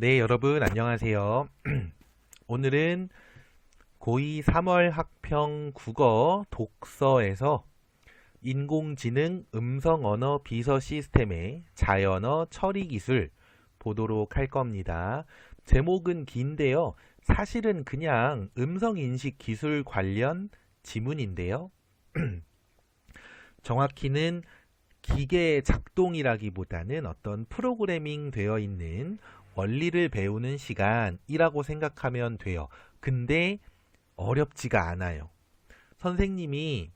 네, 여러분 안녕하세요. 오늘은 고2 3월 학평 국어 독서에서 인공지능 음성 언어 비서 시스템의 자연어 처리 기술 보도록 할 겁니다. 제목은 긴데요. 사실은 그냥 음성 인식 기술 관련 지문인데요. 정확히는 기계 작동이라기보다는 어떤 프로그래밍 되어 있는 원리를 배우는 시간이라고 생각하면 돼요. 근데 어렵지가 않아요. 선생님이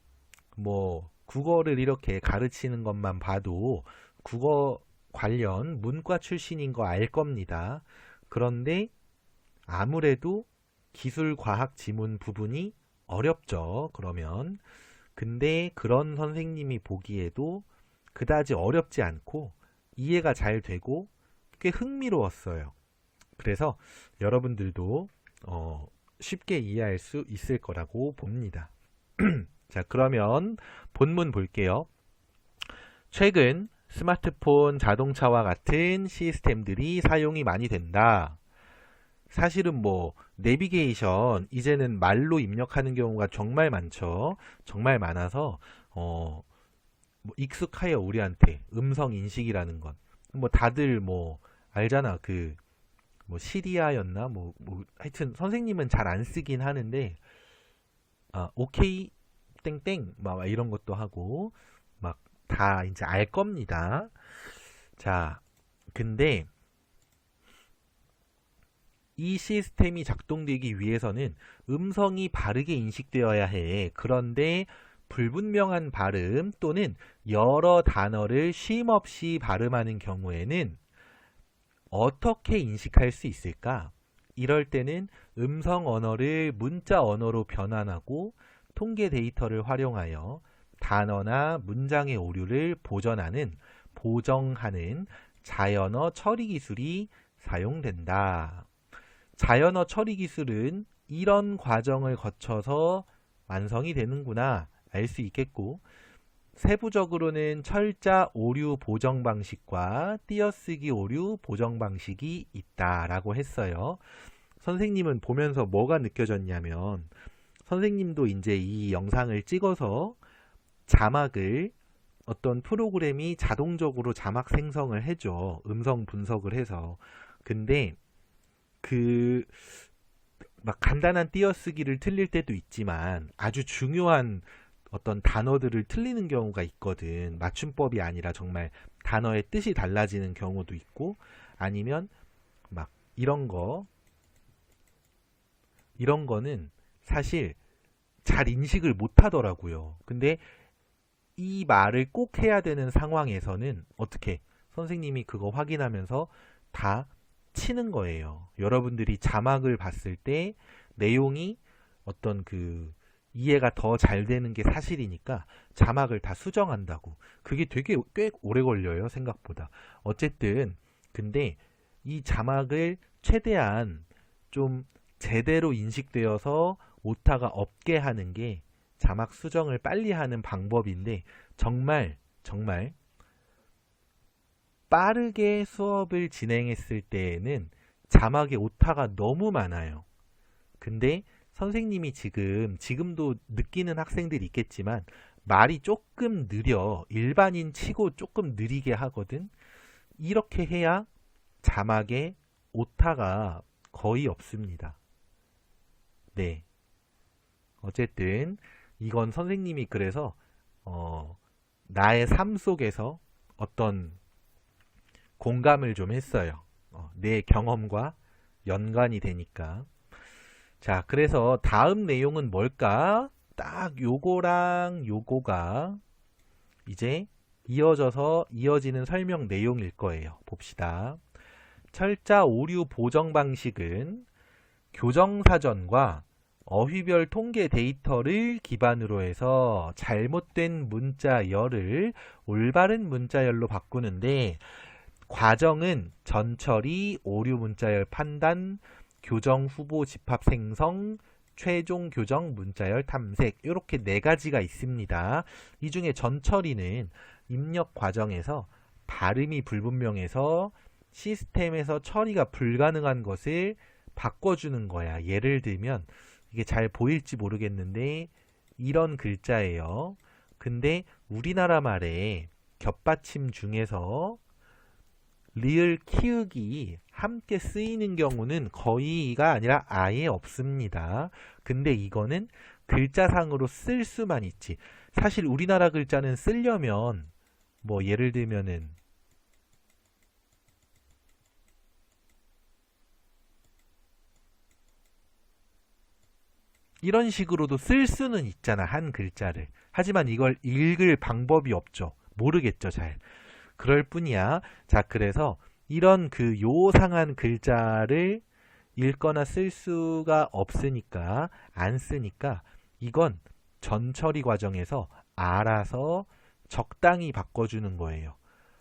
뭐 국어를 이렇게 가르치는 것만 봐도 국어 관련 문과 출신인 거 알 겁니다. 그런데 아무래도 기술 과학 지문 부분이 어렵죠. 그러면 근데 그런 선생님이 보기에도 그다지 어렵지 않고 이해가 잘 되고 꽤 흥미로웠어요. 그래서 여러분들도 어, 쉽게 이해할 수 있을 거라고 봅니다. 자, 그러면 본문 볼게요. 최근 스마트폰, 자동차와 같은 시스템들이 사용이 많이 된다. 사실은 뭐 내비게이션 이제는 말로 입력하는 경우가 정말 많죠. 정말 많아서 어, 뭐 익숙하여 우리한테 음성 인식이라는 건. 뭐 다들 뭐 알잖아. 그 뭐 시리아였나? 뭐, 뭐 하여튼 선생님은 잘 안 쓰긴 하는데 아, 오케이 땡땡 막 이런 것도 하고 막 다 이제 알 겁니다. 자, 근데 이 시스템이 작동되기 위해서는 음성이 바르게 인식되어야 해. 그런데 불분명한 발음 또는 여러 단어를 쉼 없이 발음하는 경우에는 어떻게 인식할 수 있을까? 이럴 때는 음성 언어를 문자 언어로 변환하고 통계 데이터를 활용하여 단어나 문장의 오류를 보전하는, 보정하는 자연어 처리 기술이 사용된다. 자연어 처리 기술은 이런 과정을 거쳐서 완성이 되는구나 알 수 있겠고, 세부적으로는 철자 오류 보정 방식과 띄어쓰기 오류 보정 방식이 있다라고 했어요. 선생님은 보면서 뭐가 느껴졌냐면 선생님도 이제 이 영상을 찍어서 자막을 어떤 프로그램이 자동적으로 자막 생성을 해줘. 음성 분석을 해서. 근데 그 막 간단한 띄어쓰기를 틀릴 때도 있지만 아주 중요한 어떤 단어들을 틀리는 경우가 있거든. 맞춤법이 아니라 정말 단어의 뜻이 달라지는 경우도 있고 아니면 막 이런 거 이런 거는 사실 잘 인식을 못 하더라고요. 근데 이 말을 꼭 해야 되는 상황에서는 어떻게 선생님이 그거 확인하면서 다 치는 거예요. 여러분들이 자막을 봤을 때 내용이 어떤 그 이해가 더 잘 되는 게 사실이니까 자막을 다 수정한다고. 그게 되게 꽤 오래 걸려요, 생각보다. 어쨌든, 근데 이 자막을 최대한 좀 제대로 인식되어서 오타가 없게 하는 게 자막 수정을 빨리 하는 방법인데, 정말, 정말 빠르게 수업을 진행했을 때에는 자막에 오타가 너무 많아요. 근데 선생님이 지금, 지금도 느끼는 학생들이 있겠지만, 말이 조금 느려. 일반인 치고 조금 느리게 하거든. 이렇게 해야 자막에 오타가 거의 없습니다. 네. 어쨌든, 이건 선생님이 그래서, 어, 나의 삶 속에서 어떤 공감을 좀 했어요. 어, 내 경험과 연관이 되니까. 자, 그래서 다음 내용은 뭘까? 딱 요거랑 요거가 이제 이어져서 이어지는 설명 내용일 거예요. 봅시다. 철자 오류 보정 방식은 교정사전과 어휘별 통계 데이터를 기반으로 해서 잘못된 문자열을 올바른 문자열로 바꾸는데 과정은 전처리, 오류 문자열 판단, 교정 후보 집합 생성, 최종 교정 문자열 탐색 이렇게 네 가지가 있습니다. 이 중에 전처리는 입력 과정에서 발음이 불분명해서 시스템에서 처리가 불가능한 것을 바꿔주는 거야. 예를 들면 이게 잘 보일지 모르겠는데 이런 글자예요. 근데 우리나라 말에 겹받침 중에서 리을 키읔이 함께 쓰이는 경우는 거의가 아니라 아예 없습니다. 근데 이거는 글자상으로 쓸 수만 있지. 사실 우리나라 글자는 쓰려면 뭐 예를 들면은 이런 식으로도 쓸 수는 있잖아, 한 글자를. 하지만 이걸 읽을 방법이 없죠. 모르겠죠, 잘. 그럴 뿐이야. 자, 그래서 이런 그 요상한 글자를 읽거나 쓸 수가 없으니까, 안 쓰니까, 이건 전처리 과정에서 알아서 적당히 바꿔주는 거예요.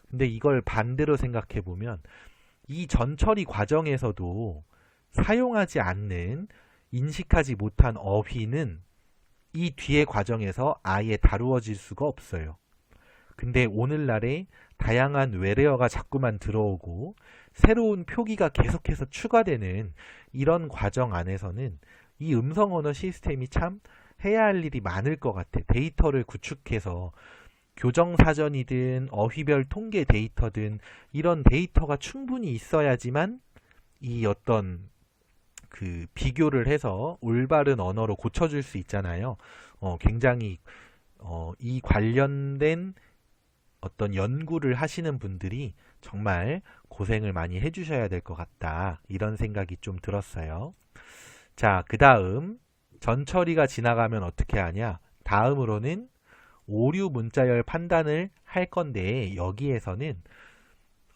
근데 이걸 반대로 생각해 보면, 이 전처리 과정에서도 사용하지 않는 인식하지 못한 어휘는 이 뒤의 과정에서 아예 다루어질 수가 없어요. 근데 오늘날에 다양한 외래어가 자꾸만 들어오고 새로운 표기가 계속해서 추가되는 이런 과정 안에서는 이 음성 언어 시스템이 참 해야 할 일이 많을 것 같아. 데이터를 구축해서 교정사전이든 어휘별 통계 데이터든 이런 데이터가 충분히 있어야지만 이 어떤 그 비교를 해서 올바른 언어로 고쳐줄 수 있잖아요. 어, 굉장히 어, 이 관련된 어떤 연구를 하시는 분들이 정말 고생을 많이 해주셔야 될 것 같다. 이런 생각이 좀 들었어요. 자, 그 다음 전처리가 지나가면 어떻게 하냐? 다음으로는 오류 문자열 판단을 할 건데 여기에서는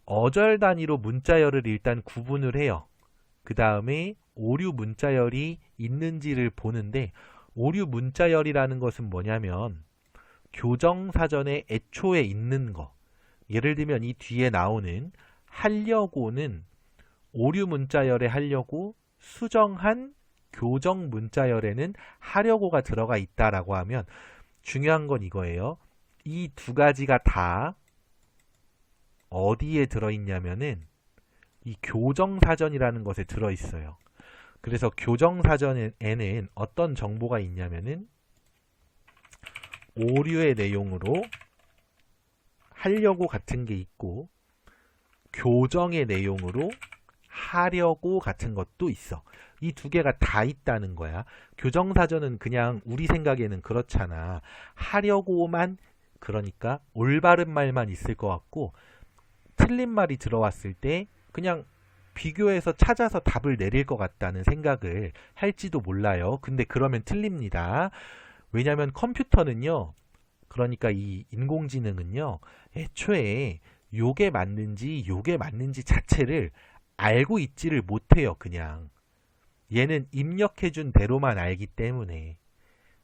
어절 단위로 문자열을 일단 구분을 해요. 그 다음에 오류 문자열이 있는지를 보는데 오류 문자열이라는 것은 뭐냐면 교정 사전에 애초에 있는 거 예를 들면 이 뒤에 나오는 하려고는 오류 문자열에 하려고 수정한 교정 문자열에는 하려고가 들어가 있다라고 하면 중요한 건 이거예요. 이 두 가지가 다 어디에 들어있냐면은 이 교정사전이라는 것에 들어있어요. 그래서 교정사전에는 어떤 정보가 있냐면은 오류의 내용으로 하려고 같은 게 있고 교정의 내용으로 하려고 같은 것도 있어. 이 두 개가 다 있다는 거야. 교정사전은 그냥 우리 생각에는 그렇잖아. 하려고만 그러니까 올바른 말만 있을 것 같고 틀린 말이 들어왔을 때 그냥 비교해서 찾아서 답을 내릴 것 같다는 생각을 할지도 몰라요. 근데 그러면 틀립니다. 왜냐하면 컴퓨터는요. 그러니까 이 인공지능은요. 애초에 요게 맞는지 요게 맞는지 자체를 알고 있지를 못해요. 그냥. 얘는 입력해준 대로만 알기 때문에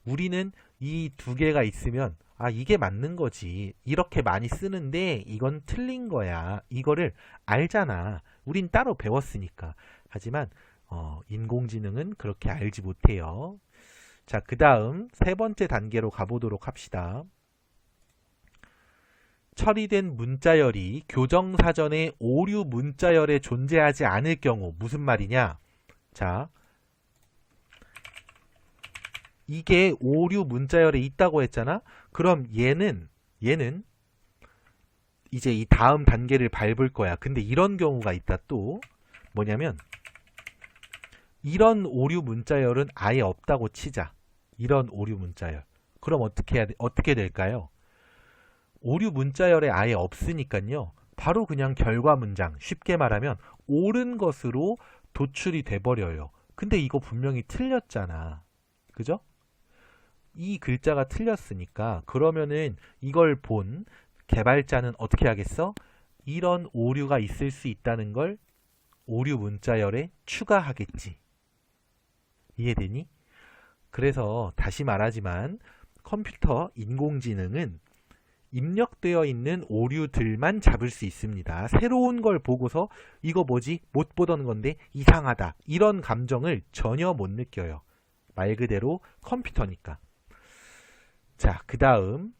우리는 이 두 개가 있으면 아 이게 맞는 거지 이렇게 많이 쓰는데 이건 틀린 거야 이거를 알잖아 우린 따로 배웠으니까 하지만 어, 인공지능은 그렇게 알지 못해요 자 그 다음 세 번째 단계로 가보도록 합시다 처리된 문자열이 교정사전에 오류 문자열에 존재하지 않을 경우 무슨 말이냐 자 이게 오류 문자열에 있다고 했잖아. 그럼 얘는 얘는 이제 이 다음 단계를 밟을 거야. 근데 이런 경우가 있다 또 뭐냐면 이런 오류 문자열은 아예 없다고 치자. 이런 오류 문자열. 그럼 어떻게 해야 돼? 어떻게 될까요? 오류 문자열에 아예 없으니까요. 바로 그냥 결과 문장 쉽게 말하면 옳은 것으로 도출이 돼 버려요. 근데 이거 분명히 틀렸잖아. 그죠? 이 글자가 틀렸으니까 그러면은 이걸 본 개발자는 어떻게 하겠어? 이런 오류가 있을 수 있다는 걸 오류 문자열에 추가하겠지. 이해되니? 그래서 다시 말하지만 컴퓨터 인공지능은 입력되어 있는 오류들만 잡을 수 있습니다. 새로운 걸 보고서 이거 뭐지? 못 보던 건데 이상하다. 이런 감정을 전혀 못 느껴요. 말 그대로 컴퓨터니까. 자, 그 다음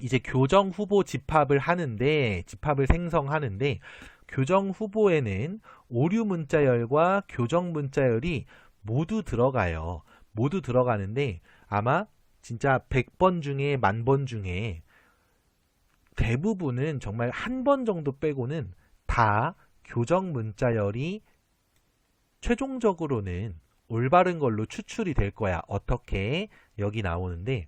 이제 교정 후보 집합을 하는데 집합을 생성하는데 교정 후보에는 오류 문자열과 교정 문자열이 모두 들어가요. 모두 들어가는데 아마 진짜 100번 중에 만 번 중에 대부분은 정말 한 번 정도 빼고는 다 교정 문자열이 최종적으로는 올바른 걸로 추출이 될 거야. 어떻게? 여기 나오는데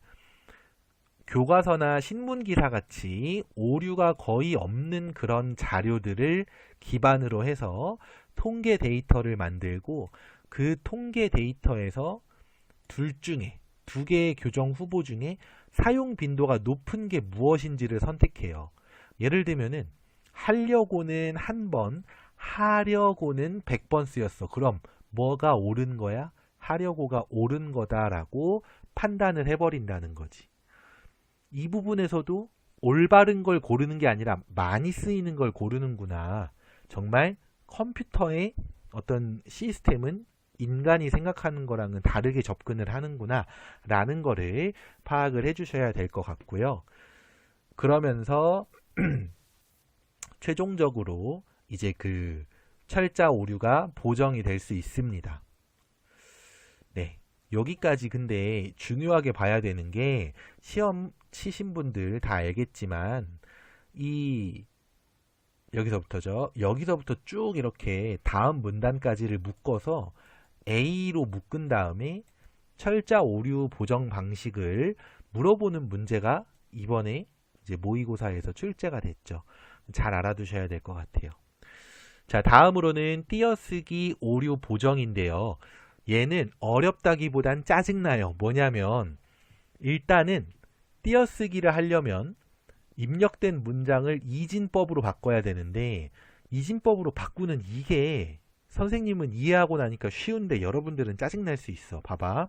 교과서나 신문 기사 같이 오류가 거의 없는 그런 자료들을 기반으로 해서 통계 데이터를 만들고 그 통계 데이터에서 둘 중에 두 개의 교정 후보 중에 사용 빈도가 높은 게 무엇인지를 선택해요. 예를 들면은 하려고는 한 번, 하려고는 100번 쓰였어. 그럼 뭐가 옳은 거야? 하려고가 옳은 거다라고 판단을 해버린다는 거지. 이 부분에서도 올바른 걸 고르는 게 아니라 많이 쓰이는 걸 고르는구나. 정말 컴퓨터의 어떤 시스템은 인간이 생각하는 거랑은 다르게 접근을 하는구나 라는 거를 파악을 해 주셔야 될 것 같고요. 그러면서 최종적으로 이제 그 철자 오류가 보정이 될 수 있습니다. 네. 여기까지 근데 중요하게 봐야 되는 게 시험 치신 분들 다 알겠지만 이 여기서부터죠. 여기서부터 쭉 이렇게 다음 문단까지를 묶어서 A로 묶은 다음에 철자 오류 보정 방식을 물어보는 문제가 이번에 이제 모의고사에서 출제가 됐죠. 잘 알아두셔야 될 것 같아요. 자, 다음으로는 띄어쓰기 오류 보정인데요. 얘는 어렵다기보단 짜증나요. 뭐냐면 일단은 띄어쓰기를 하려면 입력된 문장을 이진법으로 바꿔야 되는데 이진법으로 바꾸는 이게 선생님은 이해하고 나니까 쉬운데 여러분들은 짜증날 수 있어. 봐봐.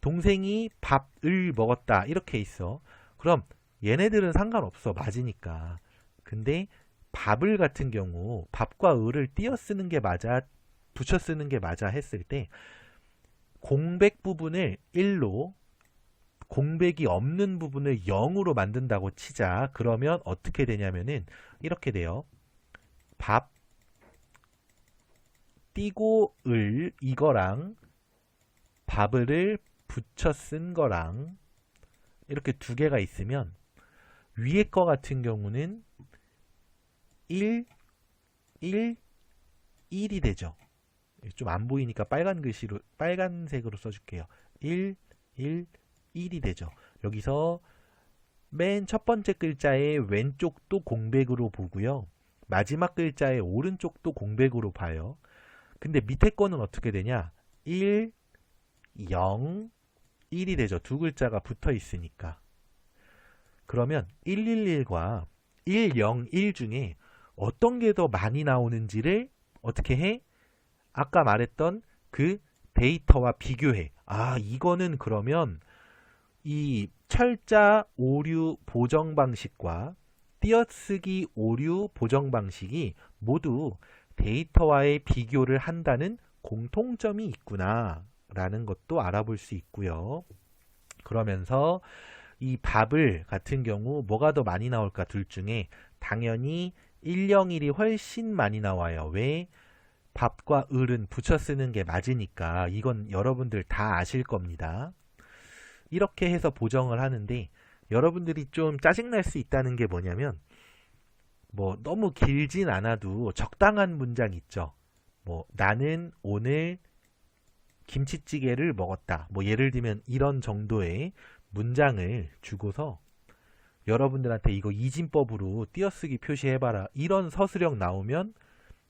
동생이 밥을 먹었다. 이렇게 있어. 그럼 얘네들은 상관없어. 맞으니까. 근데 밥을 같은 경우 밥과 을을 띄어 쓰는 게 맞아 붙여 쓰는 게 맞아 했을 때 공백 부분을 1로 공백이 없는 부분을 0으로 만든다고 치자. 그러면 어떻게 되냐면은 이렇게 돼요. 밥 띄고 을 이거랑 밥을 붙여 쓴 거랑 이렇게 두 개가 있으면 위에 거 같은 경우는 1, 1, 1이 되죠. 좀 안 보이니까 빨간 글씨로 빨간색으로 써줄게요. 1, 1, 1이 되죠. 여기서 맨 첫 번째 글자의 왼쪽도 공백으로 보고요. 마지막 글자의 오른쪽도 공백으로 봐요. 근데 밑에 거는 어떻게 되냐? 1, 0, 1이 되죠. 두 글자가 붙어 있으니까. 그러면 111과 101 중에 어떤 게 더 많이 나오는지를 어떻게 해? 아까 말했던 그 데이터와 비교해. 아, 이거는 그러면 이 철자 오류 보정 방식과 띄어쓰기 오류 보정 방식이 모두 데이터와의 비교를 한다는 공통점이 있구나 라는 것도 알아볼 수 있고요. 그러면서 이 밥을 같은 경우 뭐가 더 많이 나올까 둘 중에 당연히 101이 훨씬 많이 나와요. 왜? 밥과 을은 붙여 쓰는 게 맞으니까 이건 여러분들 다 아실 겁니다. 이렇게 해서 보정을 하는데 여러분들이 좀 짜증날 수 있다는 게 뭐냐면 뭐 너무 길진 않아도 적당한 문장 있죠. 뭐 나는 오늘 김치찌개를 먹었다. 뭐 예를 들면 이런 정도의 문장을 주고서 여러분들한테 이거 이진법으로 띄어쓰기 표시해봐라. 이런 서술형 나오면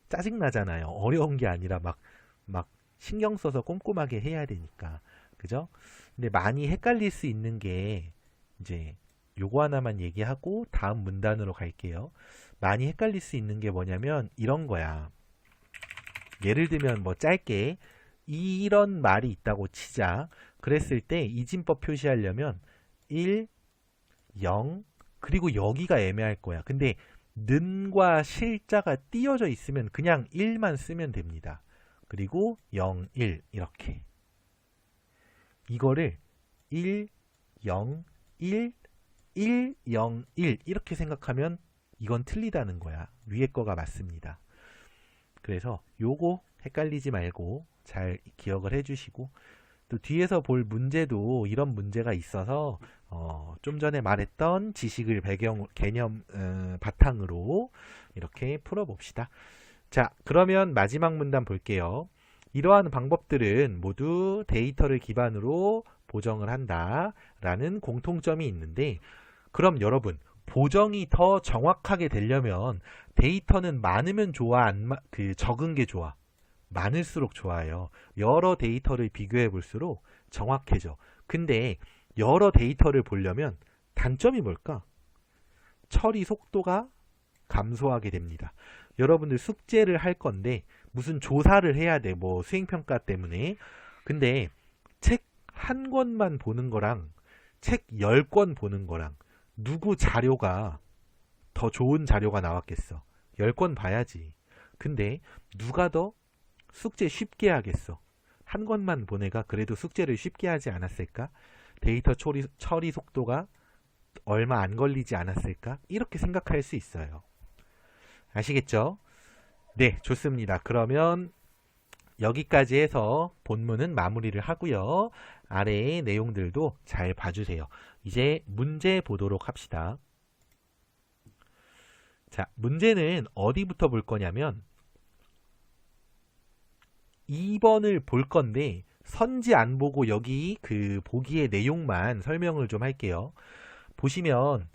짜증나잖아요. 어려운 게 아니라 막, 막 신경 써서 꼼꼼하게 해야 되니까. 그죠? 근데 많이 헷갈릴 수 있는 게 이제 요거 하나만 얘기하고 다음 문단으로 갈게요. 많이 헷갈릴 수 있는 게 뭐냐면 이런 거야. 예를 들면 뭐 짧게 이런 말이 있다고 치자. 그랬을 때 이진법 표시하려면 1, 0 그리고 여기가 애매할 거야. 근데 는과 실자가 띄어져 있으면 그냥 1만 쓰면 됩니다. 그리고 0, 1 이렇게 이거를 1, 0, 1, 1, 0, 1 이렇게 생각하면 이건 틀리다는 거야. 위에 거가 맞습니다. 그래서 요거 헷갈리지 말고 잘 기억을 해주시고 또 뒤에서 볼 문제도 이런 문제가 있어서 어, 좀 전에 말했던 지식을 배경 개념 어, 바탕으로 이렇게 풀어봅시다. 자, 그러면 마지막 문단 볼게요. 이러한 방법들은 모두 데이터를 기반으로 보정을 한다라는 공통점이 있는데 그럼 여러분 보정이 더 정확하게 되려면 데이터는 많으면 좋아 안 마- 그 적은 게 좋아? 많을수록 좋아요. 여러 데이터를 비교해 볼수록 정확해져. 근데 여러 데이터를 보려면 단점이 뭘까? 처리 속도가 감소하게 됩니다. 여러분들 숙제를 할 건데 무슨 조사를 해야 돼 뭐 수행평가 때문에. 근데 책 한 권만 보는 거랑 책 10권 보는 거랑 누구 자료가 더 좋은 자료가 나왔겠어. 10권 봐야지. 근데 누가 더 숙제 쉽게 하겠어. 한 권만 보내가 그래도 숙제를 쉽게 하지 않았을까? 데이터 처리, 처리 속도가 얼마 안 걸리지 않았을까? 이렇게 생각할 수 있어요. 아시겠죠? 네, 좋습니다. 그러면 여기까지 해서 본문은 마무리를 하고요. 아래의 내용들도 잘 봐주세요. 이제 문제 보도록 합시다. 자, 문제는 어디부터 볼 거냐면 2번을 볼 건데 선지 안 보고 여기 그 보기의 내용만 설명을 좀 할게요. 보시면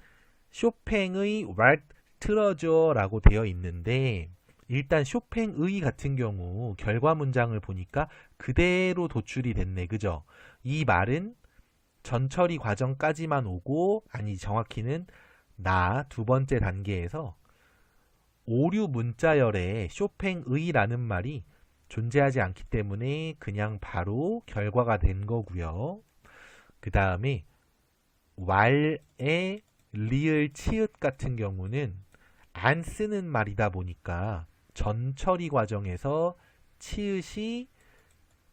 쇼팽의 왈 틀어줘라고 되어 있는데 일단 쇼팽의 같은 경우 결과 문장을 보니까 그대로 도출이 됐네. 그죠? 이 말은 전처리 과정까지만 오고 아니 정확히는 나 두 번째 단계에서 오류 문자열에 쇼팽의라는 말이 존재하지 않기 때문에 그냥 바로 결과가 된 거고요. 그 다음에 왈의 리을 치읓 같은 경우는 안 쓰는 말이다 보니까 전처리 과정에서 치읓이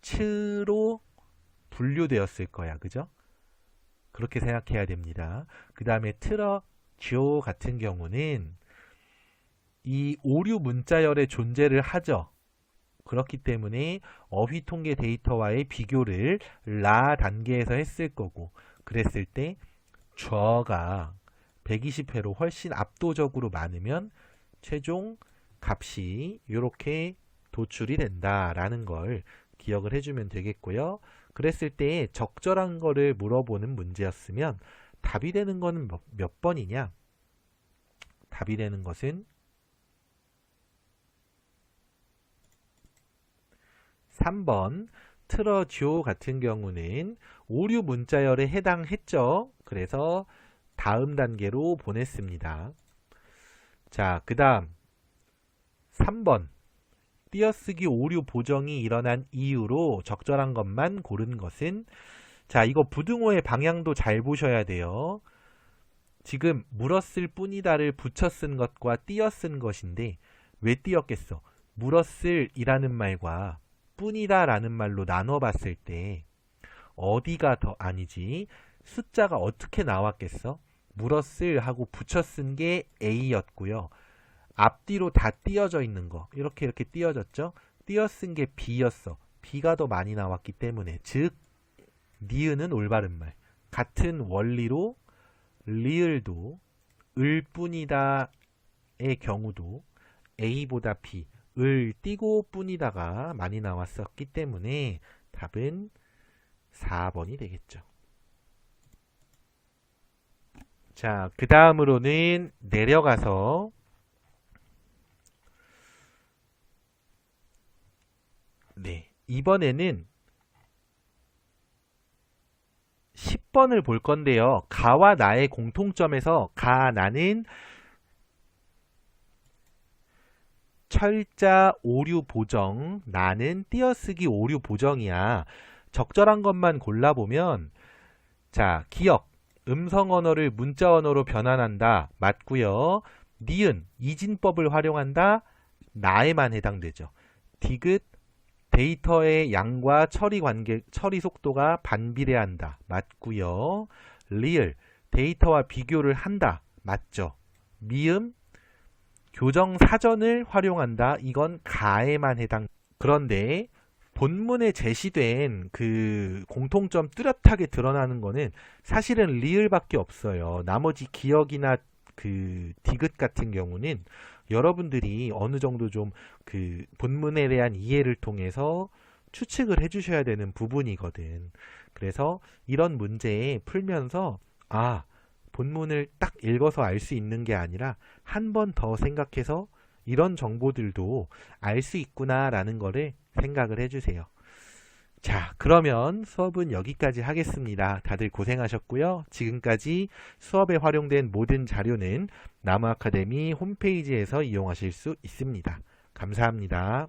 츠로 분류되었을 거야. 그죠? 그렇게 생각해야 됩니다. 그 다음에 트러쥐오 같은 경우는 이 오류 문자열의 존재를 하죠. 그렇기 때문에 어휘 통계 데이터와의 비교를 라 단계에서 했을 거고 그랬을 때 저가 120회로 훨씬 압도적으로 많으면 최종 값이 이렇게 도출이 된다라는 걸 기억을 해주면 되겠고요. 그랬을 때 적절한 거를 물어보는 문제였으면 답이 되는 거는 몇, 몇 번이냐? 답이 되는 것은 3번 트러듀오 같은 경우는 오류 문자열에 해당했죠. 그래서 다음 단계로 보냈습니다. 자, 그 다음 3번 띄어쓰기 오류 보정이 일어난 이유로 적절한 것만 고른 것은 자 이거 부등호의 방향도 잘 보셔야 돼요. 지금 물었을 뿐이다를 붙여 쓴 것과 띄어 쓴 것인데 왜 띄었겠어? 물었을 이라는 말과 뿐이다 라는 말로 나눠 봤을 때 어디가 더 아니지 숫자가 어떻게 나왔겠어? 물었을 하고 붙여 쓴 게 A였고요. 앞뒤로 다 띄어져 있는 거. 이렇게 이렇게 띄어졌죠? 띄어 쓴 게 B였어. B가 더 많이 나왔기 때문에. 즉 니은은 올바른 말. 같은 원리로 리을도 을뿐이다의 경우도 A보다 B 을 띄고 뿐이다가 많이 나왔었기 때문에 답은 4번이 되겠죠. 자 그 다음으로는 내려가서 네, 이번에는 10번을 볼 건데요. 가와 나의 공통점에서 가, 나는 철자 오류 보정, 나는 띄어쓰기 오류 보정이야. 적절한 것만 골라보면 자, 기억, 음성 언어를 문자 언어로 변환한다. 맞고요. 니은, 이진법을 활용한다. 나에만 해당되죠. 디귿, 데이터의 양과 처리 관계, 처리 속도가 반비례한다. 맞고요. 리얼, 데이터와 비교를 한다. 맞죠. 미음, 교정 사전을 활용한다. 이건 가에만 해당. 그런데 본문에 제시된 그 공통점 뚜렷하게 드러나는 거는 사실은 리을밖에 없어요. 나머지 기억이나 그 디귿 같은 경우는 여러분들이 어느 정도 좀 그 본문에 대한 이해를 통해서 추측을 해주셔야 되는 부분이거든. 그래서 이런 문제 풀면서 아 본문을 딱 읽어서 알 수 있는 게 아니라 한 번 더 생각해서 이런 정보들도 알 수 있구나라는 거를 생각을 해주세요. 자, 그러면 수업은 여기까지 하겠습니다. 다들 고생하셨고요. 지금까지 수업에 활용된 모든 자료는 나무 아카데미 홈페이지에서 이용하실 수 있습니다. 감사합니다.